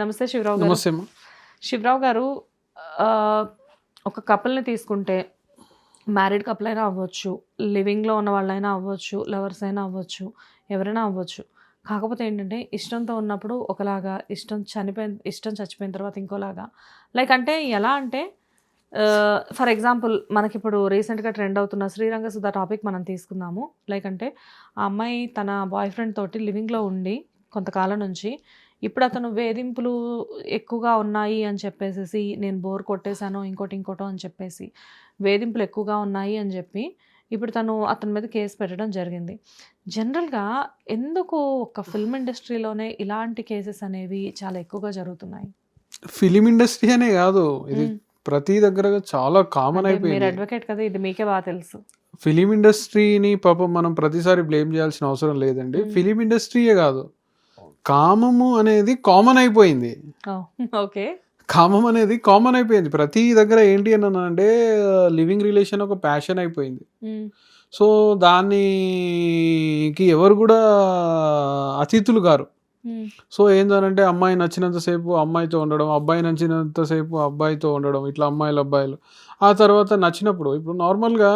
నమస్తే శివరావు గారు. నమస్తే శివరావు గారు ఒక కపుల్ని తీసుకుంటే మ్యారీడ్ కపుల్ అయినా అవ్వచ్చు లివింగ్లో ఉన్న వాళ్ళైనా అవ్వచ్చు లవర్స్ అయినా అవ్వచ్చు ఎవరైనా అవ్వచ్చు. కాకపోతే ఏంటంటే ఇష్టంతో ఉన్నప్పుడు ఒకలాగా ఇష్టం చనిపోయిన ఇష్టం చచ్చిపోయిన తర్వాత ఇంకోలాగా. లైక్ అంటే ఎలా అంటే ఫర్ ఎగ్జాంపుల్ మనకి ఇప్పుడు రీసెంట్గా ట్రెండ్ అవుతున్న శ్రీరంగ సుధా టాపిక్ మనం తీసుకుందాము. లైక్ అంటే ఆ అమ్మాయి తన బాయ్ ఫ్రెండ్ తోటి లివింగ్లో ఉండి కొంతకాలం నుంచి ఇప్పుడు అతను వేధింపులు ఎక్కువగా ఉన్నాయి అని చెప్పేసి నేను బోర్ కొట్టేశాను ఇంకోటి ఇంకోటో అని చెప్పేసి వేధింపులు ఎక్కువగా ఉన్నాయి అని చెప్పి ఇప్పుడు తను అతని మీద కేసు పెట్టడం జరిగింది. జనరల్గా ఎందుకు ఒక ఫిల్మ్ ఇండస్ట్రీలోనే ఇలాంటి కేసెస్ అనేవి చాలా ఎక్కువగా జరుగుతున్నాయి? ఫిలిం ఇండస్ట్రీ అనే కాదు. ఇది. ప్రతి దగ్గర చాలా కామన్ అంటే మీరు అయిపోయింది అడ్వకేట్ కదా ఇది మీకే బాగా తెలుసు. ఫిలిం ఇండస్ట్రీని పాపం మనం ప్రతిసారి బ్లేమ్ చేయాల్సిన అవసరం లేదండి. ఫిలిం ఇండస్ట్రీయే కాదు. కామము అనేది కామన్ అయిపోయింది. ఓకే. కామం అనేది కామన్ అయిపోయింది. ప్రతి దగ్గర ఏంటి అని అంటే లివింగ్ రిలేషన్ ఒక ప్యాషన్ అయిపోయింది. సో దానికి ఎవరు కూడా అతిథులు గారు సో ఏంటంటే అమ్మాయి నచ్చినంతసేపు అమ్మాయితో ఉండడం అబ్బాయి నచ్చినంతసేపు అబ్బాయితో ఉండడం ఇట్లా అమ్మాయిలు అబ్బాయిలు. ఆ తర్వాత నచ్చినప్పుడు ఇప్పుడు నార్మల్గా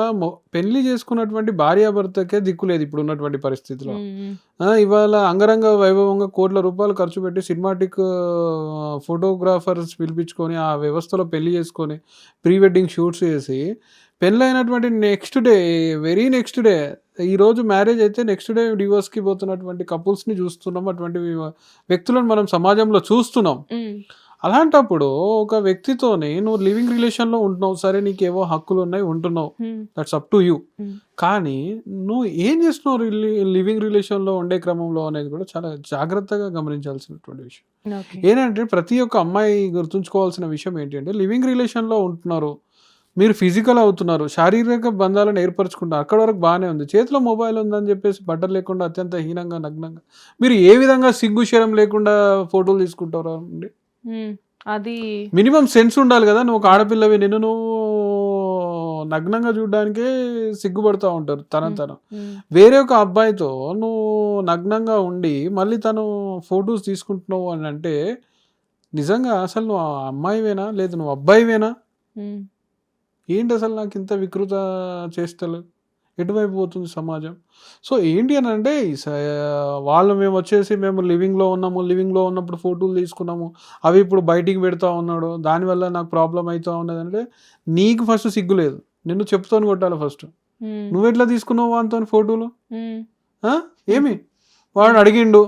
పెళ్ళి చేసుకున్నటువంటి భార్యాభర్తకే దిక్కు లేదు ఇప్పుడు ఉన్నటువంటి పరిస్థితిలో ఇవాళ అంగరంగ వైభవంగా కోట్ల రూపాయలు ఖర్చు పెట్టి సినిమాటిక్ ఫోటోగ్రాఫర్స్ పిలిపించుకొని ఆ వ్యవస్థలో పెళ్ళి చేసుకొని ప్రీ వెడ్డింగ్ షూట్స్ చేసి పెళ్ళైనటువంటి next day very next day ఈ రోజు మ్యారేజ్ అయితే నెక్స్ట్ డే డివోర్స్కి పోతున్నటువంటి కపుల్స్ని చూస్తున్నాం. అటువంటి వ్యక్తులను మనం సమాజంలో చూస్తున్నాం. అలాంటప్పుడు ఒక వ్యక్తితోని నువ్వు లివింగ్ రిలేషన్లో ఉంటున్నావు. సరే నీకేవో హక్కులు ఉన్నాయి ఉంటున్నావు. That's up to you. కానీ నువ్వు ఏం చేస్తున్నావు లివింగ్ రిలేషన్లో ఉండే క్రమంలో అనేది కూడా చాలా జాగ్రత్తగా గమనించాల్సినటువంటి విషయం. ఏంటంటే ప్రతి ఒక్క అమ్మాయి గుర్తుంచుకోవాల్సిన విషయం ఏంటంటే లివింగ్ రిలేషన్లో ఉంటున్నారు. మీరు ఫిజికల్ అవుతున్నారు శారీరక బంధాలను ఏర్పరచుకుంటారు అక్కడ వరకు బాగానే ఉంది. చేతిలో మొబైల్ ఉందని చెప్పేసి బట్టలు లేకుండా అత్యంత హీనంగా నగ్నంగా. మీరు ఏ విధంగా సిగ్గు శరం లేకుండా ఫోటోలు తీసుకుంటారు అండి? అది మినిమం సెన్స్ ఉండాలి కదా నువ్వు ఒక ఆడపిల్లవి నిన్ను నువ్వు నగ్నంగా చూడడానికే సిగ్గుపడుతూ ఉంటారు తన తన. వేరే ఒక అబ్బాయితో నువ్వు నగ్నంగా ఉండి మళ్ళీ తను ఫొటోస్ తీసుకుంటున్నావు అని అంటే నిజంగా అసలు నువ్వు ఆ అమ్మాయివేనా? లేదు నువ్వు అబ్బాయివేనా. ఏంటి అసలు నాకు ఇంత వికృత చేస్తలు ఎటువైపు పోతుంది సమాజం సో ఏంటి అని అంటే వాళ్ళు మేము వచ్చేసి మేము లివింగ్లో ఉన్నాము లివింగ్లో ఉన్నప్పుడు ఫోటోలు తీసుకున్నాము అవి ఇప్పుడు బయటికి పెడతా ఉన్నాడు దానివల్ల నాకు ప్రాబ్లం అవుతా ఉన్నది అంటే నీకు ఫస్ట్ సిగ్గు లేదు నిన్ను చెప్తాను కొట్టాలి ఫస్ట్ మ్మ్. నువ్వెట్లా తీసుకున్నావు వానితో ఫోటోలు? ఏమి వాడు అడిగిండు.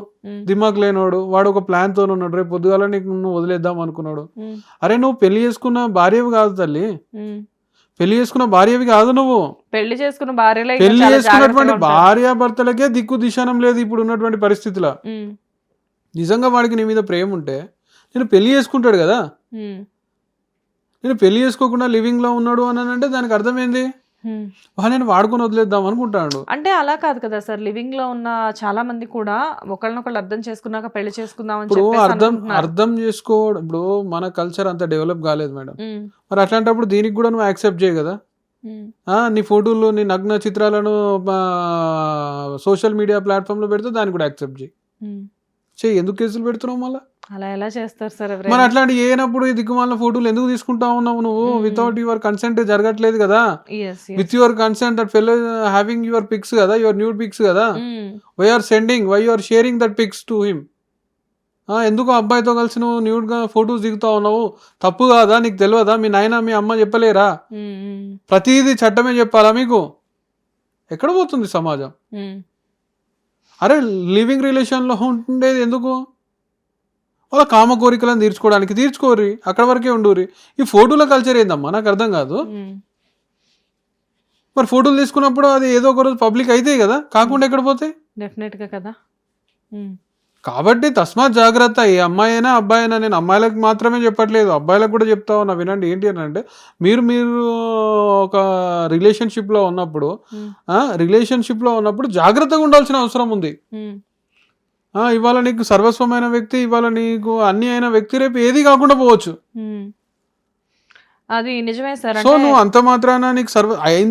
దిమాగ్ లేనోడు వాడు ఒక ప్లాన్తో ఉన్నాడు రేపు పొద్దుగాల నీకు నువ్వు వదిలేద్దాం అనుకున్నాడు. అరే నువ్వు పెళ్ళి చేసుకున్న భార్యవి కాదు తల్లి. పెళ్ళి చేసుకున్న భార్యవి కాదు నువ్వు పెళ్ళి చేసుకున్న భార్యలో పెళ్ళి చేసుకున్నటువంటి ఉంటారు. భార్యాభర్తలకే దిక్కు దిశానం లేదు ఇప్పుడు ఉన్నటువంటి పరిస్థితిలో. నిజంగా వాడికి నీ మీద ప్రేమ ఉంటే నేను పెళ్ళి చేసుకుంటాడు కదా. నేను పెళ్ళి చేసుకోకుండా లివింగ్లో ఉన్నాడు అని అంటే దానికి అర్థం ఏంది నేను వాడుకొని వదిలేద్దాం అనుకుంటాడు. అంటే అలా కాదు కదా సార్. లివింగ్లో ఉన్న చాలా మంది కూడా ఒకళ్ళనొకళ్ళు అర్థం చేసుకున్నాక పెళ్ళి చేసుకుందాం ఇప్పుడు అర్థం. అర్థం చేసుకోవడం ఇప్పుడు మన కల్చర్ అంత డెవలప్ కాలేదు మేడం. మరి అట్లాంటప్పుడు దీనికి కూడా నువ్వు యాక్సెప్ట్ చేయ కదా? నీ ఫోటోలు నీ నగ్న చిత్రాలను సోషల్ మీడియా ప్లాట్ఫామ్లో పెడితే దాన్ని కూడా యాక్సెప్ట్ చేయి. ఎందుకు కేసులు పెడుతున్నావు మళ్ళీ? అలా ఎలా చేస్తారు సార్ మరి అట్లాంటి ఏనప్పుడు ఈ దిక్కుమాల ఫోటోలు ఎందుకు తీసుకుంటా ఉన్నావు నువ్వు Hmm. వితౌట్ యువర్ కన్సెంట్ జరగట్లేదు కదా. With your consent that fellow having your pics కదా యువర్ న్యూడ్ పిక్స్ కదా. Why are sending why are sharing that pics to him ఎందుకు అబ్బాయితో కలిసి నువ్వు న్యూడ్గా ఫొటోస్ దిగుతా ఉన్నావు తప్పు కాదా నీకు తెలియదా మీ నాయన మీ అమ్మ చెప్పలేరా. మ్మ్. ప్రతిదీ చట్టమే చెప్పాలా మీకు ఎక్కడ పోతుంది సమాజం మ్మ్. అరే లివింగ్ రిలేషన్లో ఉండేది ఎందుకు వాళ్ళ కామ కోరికలను తీర్చుకోవడానికి తీర్చుకోరి అక్కడ వరకే ఉండురి ఈ ఫోటోల కల్చర్ ఏందమ్మా? నాకు అర్థం కాదు. మరి ఫోటోలు తీసుకున్నప్పుడు అది ఏదో ఒక రోజు పబ్లిక్ అయితే కదా? కాకుండా ఎక్కడ గా కదా. కాబట్టి తస్మాత్ జాగ్రత్త. ఏ అమ్మాయి అయినా అబ్బాయి అయినా నేను అమ్మాయిలకు మాత్రమే చెప్పట్లేదు. అబ్బాయిలకు కూడా చెప్తా ఉన్నా వినండి. ఏంటి అని అంటే మీరు మీరు ఒక రిలేషన్షిప్లో ఉన్నప్పుడు. రిలేషన్షిప్లో ఉన్నప్పుడు జాగ్రత్తగా ఉండాల్సిన అవసరం ఉంది. ఇవాళ నీకు సర్వస్వమైన వ్యక్తి ఇవాళ నీకు అన్ని అయిన వ్యక్తి రేపు ఏది కాకుండా పోవచ్చు. అది నిజమే సార్ సో నువ్వు అంత మాత్రాన నీకు సర్వ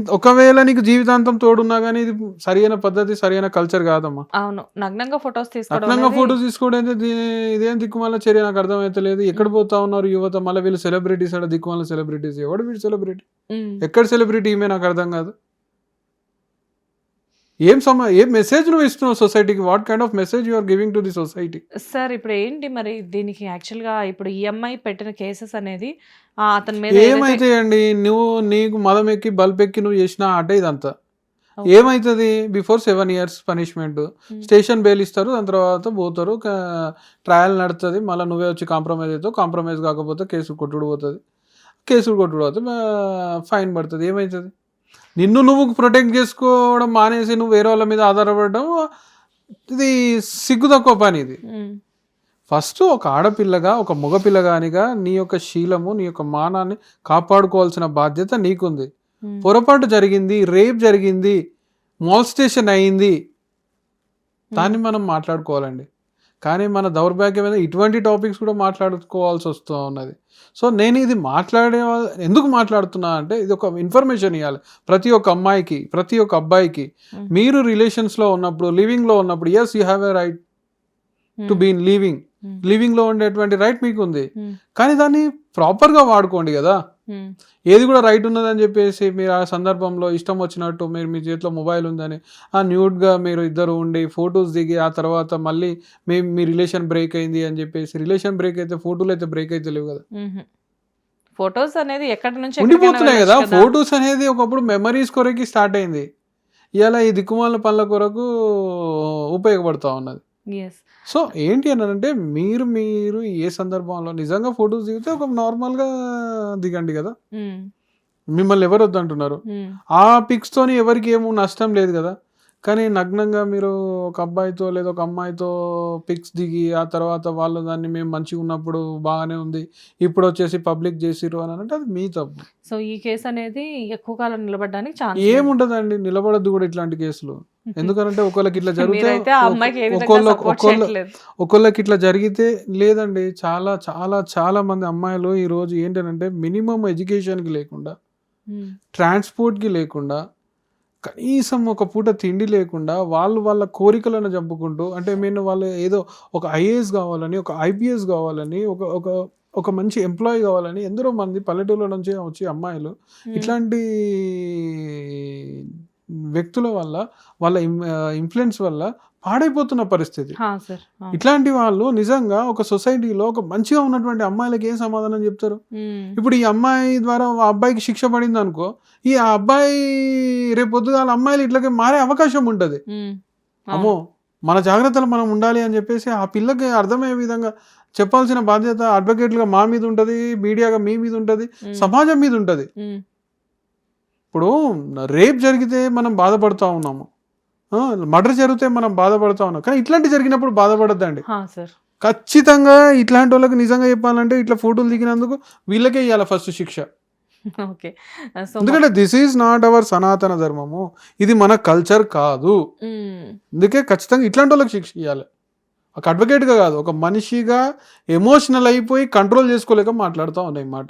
ఒకవేళ నీకు జీవితాంతం తోడున్నా కానీ ఇది సరైన పద్ధతి సరైన కల్చర్ కాదమ్మా. అవును నగ్నంగా ఫొటోస్ తీసుకోవడం అనేది- ఫోటోస్ తీసుకోవడం అయితే ఇదేం దిక్కుమాల చర్య నాకు అర్థమైతలేదు ఎక్కడ పోతా ఉన్నారు యువత? మళ్ళీ వీళ్ళు సెలబ్రిటీస్ అక్కడ దిక్కుమాల సెలబ్రిటీస్ ఎవడు వీడు సెలబ్రిటీ. ఎక్కడ సెలబ్రిటీ ఈమె నాకు అర్థం కాదు. ఏం సమ ఏం మెసేజ్ నువ్వు ఇస్తున్నావు సొసైటీకి what kind of message you are giving to the society sir ఇప్పుడు ఏంటి మరి? దీనికి యాక్చువల్గా ఇప్పుడు ఈఎంఐ పెట్టిన కేసెస్ అనేది అతని మీద ఏమైతే అండి? నువ్వు నీకు మదం ఎక్కి బల్బ్ ఎక్కి నువ్వు చేసిన ఆట ఇదంతా. ఏమైతుంది? Before seven years punishment. Station bail ఇస్తారు దాని తర్వాత పోతారు ట్రయల్ నడుతుంది మళ్ళీ నువ్వే వచ్చి కాంప్రమైజ్ అవుతావు కాంప్రమైజ్ కాకపోతే కేసు కొట్టుడు పోతుంది. కేసులు కొట్టుడు పోతుంది ఫైన్ పడుతుంది. ఏమవుతుంది నిన్ను నువ్వు ప్రొటెక్ట్ చేసుకోవడం మానేసి నువ్వు వేరే వాళ్ళ మీద ఆధారపడడం ఇది సిగ్గు తక్కువ పని ఇది. ఫస్ట్ ఒక ఆడపిల్లగా ఒక మగపిల్లగానిగా నీ యొక్క శీలము నీ యొక్క మానాన్ని కాపాడుకోవాల్సిన బాధ్యత నీకుంది. ఉమ్. పొరపాటు జరిగింది రేప్ జరిగింది మాల్స్టేషన్ అయింది. దాన్ని మనం మాట్లాడుకోవాలండి. కానీ మన దౌర్భాగ్యం ఇటువంటి టాపిక్స్ కూడా మాట్లాడుకోవాల్సి వస్తూ ఉన్నది సో నేను ఇది మాట్లాడే ఎందుకు మాట్లాడుతున్నా అంటే ఇది ఒక ఇన్ఫర్మేషన్ ఇవ్వాలి ప్రతి ఒక్క అమ్మాయికి ప్రతి ఒక్క అబ్బాయికి Hmm. మీరు రిలేషన్స్లో ఉన్నప్పుడు లివింగ్లో ఉన్నప్పుడు yes you have a right to. Been living. లివింగ్లో ఉండేటువంటి రైట్ మీకు ఉంది. కానీ దాన్ని ప్రాపర్గా వాడుకోండి కదా. ఏది కూడా రైట్ ఉన్నదని చెప్పేసి మీరు ఆ సందర్భంలో ఇష్టం వచ్చినట్టు మీరు మీ చేతిలో మొబైల్ ఉందని ఆ న్యూడ్గా మీరు ఇద్దరు ఉండి ఫొటోస్ దిగి ఆ తర్వాత మళ్ళీ మీ మీ రిలేషన్ బ్రేక్ అయింది అని చెప్పేసి రిలేషన్ బ్రేక్ అయితే ఫోటోలు అయితే బ్రేక్ అయితే లేవు కదా. ఫొటోస్ అనేది ఎక్కడి నుంచి ఉండిపోతున్నాయి కదా. ఫొటోస్ అనేది ఒకప్పుడు మెమరీస్ కొరకి స్టార్ట్ అయింది. ఇలా ఈ దిక్కుమాల పనుల కొరకు ఉపయోగపడుతూ ఉన్నది. సో ఏంటి అని అంటే మీరు మీరు ఏ సందర్భంలో నిజంగా ఫొటోస్ దిగితే ఒక నార్మల్గా దిగండి కదా ఉమ్. మిమ్మల్ని ఎవరు వద్దంటున్నారు ఉమ్. ఆ పిక్స్ తోని ఎవరికి ఏమో నష్టం లేదు కదా కానీ నగ్నంగా మీరు ఒక అబ్బాయితో లేదా ఒక అమ్మాయితో పిక్స్ దిగి ఆ తర్వాత వాళ్ళు దాన్ని మేము మంచిగా ఉన్నప్పుడు బాగానే ఉంది ఇప్పుడు వచ్చేసి పబ్లిక్ చేసిరు అని అంటే అది మీ తప్పు. సో ఈ కేసు అనేది ఎక్కువ కాలం నిలబడడానికి ఛాన్స్ ఏముంటదండి నిలబడద్దు కూడా ఇట్లాంటి కేసులు. ఎందుకంటే ఒకళ్ళకి ఇట్లా జరిగితే ఒకళ్ళకి ఇట్లా జరిగితే లేదండి చాలా చాలా చాలా మంది అమ్మాయిలు ఈ రోజు ఏంటంటే మినిమం ఎడ్యుకేషన్కి లేకుండా. ట్రాన్స్పోర్ట్కి లేకుండా కనీసం ఒక పూట తిండి లేకుండా వాళ్ళు వాళ్ళ కోరికలను చంపుకుంటూ అంటే నేను వాళ్ళు ఏదో ఒక ఐఏఎస్ కావాలని ఒక ఐపీఎస్ కావాలని ఒక ఒక ఒక మంచి ఎంప్లాయీ కావాలని ఎందరో మంది పల్లెటూళ్ళ నుంచి వచ్చి అమ్మాయిలు ఉమ్. ఇట్లాంటి వ్యక్తుల వల్ల వాళ్ళ ఇన్ఫ్లుయెన్స్ వల్ల పాడైపోతున్న పరిస్థితి. ఇట్లాంటి వాళ్ళు నిజంగా ఒక సొసైటీలో ఒక మంచిగా ఉన్నటువంటి అమ్మాయిలకి ఏం సమాధానం చెప్తారు. ఇప్పుడు ఈ అమ్మాయి ద్వారా ఆ అబ్బాయికి శిక్ష పడింది అనుకో ఈ ఆ అబ్బాయి రేపు పొద్దుగా అమ్మాయిలు ఇట్లకి మారే అవకాశం ఉంటుంది. అమ్మో మన జాగ్రత్తలు మనం ఉండాలి అని చెప్పేసి ఆ పిల్లకి అర్థమయ్యే విధంగా చెప్పాల్సిన బాధ్యత అడ్వకేట్లుగా మా మీద ఉంటుంది మీడియాగా మీ మీద ఉంటుంది. సమాజం మీద ఉంటుంది. ఇప్పుడు రేప్ జరిగితే మనం బాధపడుతూ ఉన్నాము మర్డర్ జరిగితే మనం బాధపడుతూ ఉన్నాం. కానీ ఇట్లాంటి జరిగినప్పుడు బాధపడద్దండి. ఖచ్చితంగా ఇట్లాంటి వాళ్ళకి నిజంగా చెప్పాలంటే ఇట్లా ఫోటోలు దిగినందుకు వీళ్ళకే ఇవ్వాలి ఫస్ట్ శిక్ష. ఓకే. ఎందుకంటే దిస్ ఈజ్ నాట్ అవర్ సనాతన ధర్మము. ఇది మన కల్చర్ కాదు. అందుకే ఖచ్చితంగా ఇట్లాంటి వాళ్ళకి శిక్ష ఇవ్వాలి ఒక అడ్వకేట్గా కాదు ఒక మనిషిగా ఎమోషనల్ అయిపోయి కంట్రోల్ చేసుకోలేక మాట్లాడుతూ ఉన్నాయి మాట.